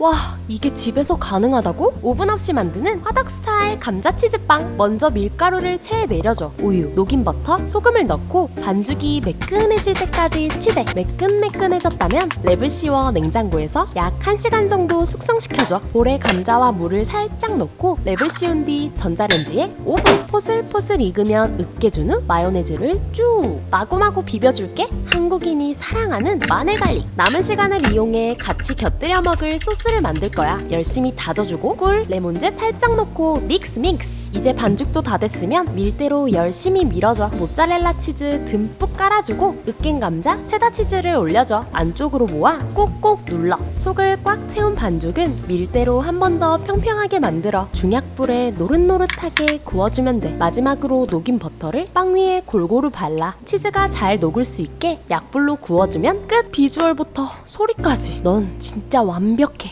와 이게 집에서 가능하다고? 오븐 없이 만드는 화덕 스타일 감자 치즈빵. 먼저 밀가루를 체에 내려줘. 우유, 녹인 버터, 소금을 넣고 반죽이 매끈해질 때까지 치대. 매끈매끈해졌다면 랩을 씌워 냉장고에서 약 1시간 정도 숙성시켜줘. 볼에 감자와 물을 살짝 넣고 랩을 씌운 뒤 전자레인지에 5분 포슬포슬 익으면 으깨준 후 마요네즈를 쭉 마구마구 비벼줄게. 한국인이 사랑하는 마늘 갈릭. 남은 시간을 이용해 같이 곁들여 먹을 소스 를 만들 거야. 열심히 다져주고 꿀, 레몬즙 살짝 넣고 믹스 믹스. 이제 반죽도 다 됐으면 밀대로 열심히 밀어줘. 모짜렐라 치즈 듬뿍 깔아주고 으깬 감자, 체다 치즈를 올려줘. 안쪽으로 모아 꾹꾹 눌러. 속을 꽉 채운 반죽은 밀대로 한 번 더 평평하게 만들어. 중약불에 노릇노릇하게 구워주면 돼. 마지막으로 녹인 버터를 빵 위에 골고루 발라. 치즈가 잘 녹을 수 있게 약불로 구워주면 끝. 비주얼부터 소리까지. 넌 진짜 완벽해